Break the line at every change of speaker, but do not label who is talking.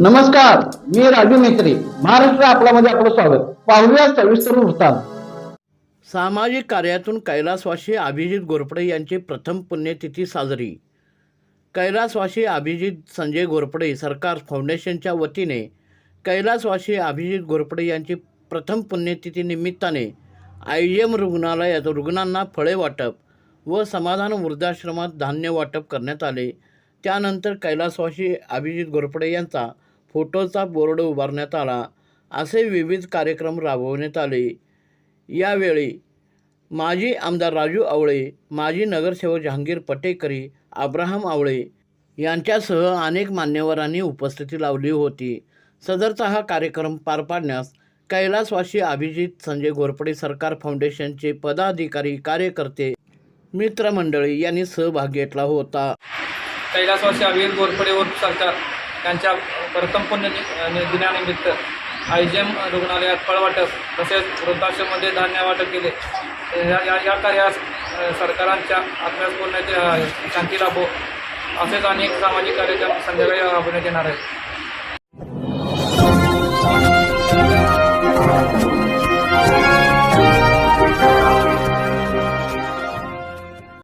नमस्कार मी राजू मेत्री महाराष्ट्र आपल्यामध्ये आपलं स्वागत. पाहूया सविस्तर वृत्तांत.
सामाजिक कार्यातून कैलासवासी अभिजित घोरपडे यांची प्रथम पुण्यतिथी साजरी. कैलासवासी अभिजित संजय घोरपडे सरकार फाउंडेशनच्या वतीने कैलासवासी अभिजित घोरपडे यांची प्रथम पुण्यतिथी निमित्ताने आय जी एम रुग्णालयात रुग्णांना फळे वाटप व समाधान वृद्धाश्रमात धान्य वाटप करण्यात आले. त्यानंतर कैलासवासी अभिजित घोरपडे यांचा फोटोचा बोर्ड उभारण्यात आला. असे विविध कार्यक्रम राबवण्यात आले. यावेळी माजी आमदार राजू आवळे माजी नगरसेवक जहांगीर पटेकरी अब्राहम आवळे यांच्यासह अनेक मान्यवरांनी उपस्थिती लावली होती. सदरचा हा कार्यक्रम पार पाडण्यास कैलासवासी अभिजित संजय घोरपडे सरकार फाउंडेशनचे पदाधिकारी कार्यकर्ते मित्रमंडळी यांनी सहभाग घेतला होता.
कैलासवासी अभिजित घोरपडे व सरकार यांच्या प्रथम पुण्य दिनानिमित्त आयजेम रुग्णालयात फळवाटप तसेच वृद्धाश्रममध्ये धान्य वाटप केले. या या या कार्यास सरकारांच्या आत्म्यास शांती लाभो. असेच अनेक सामाजिक कार्यक्रम संध्याकाळी राबवण्यात येणार आहेत.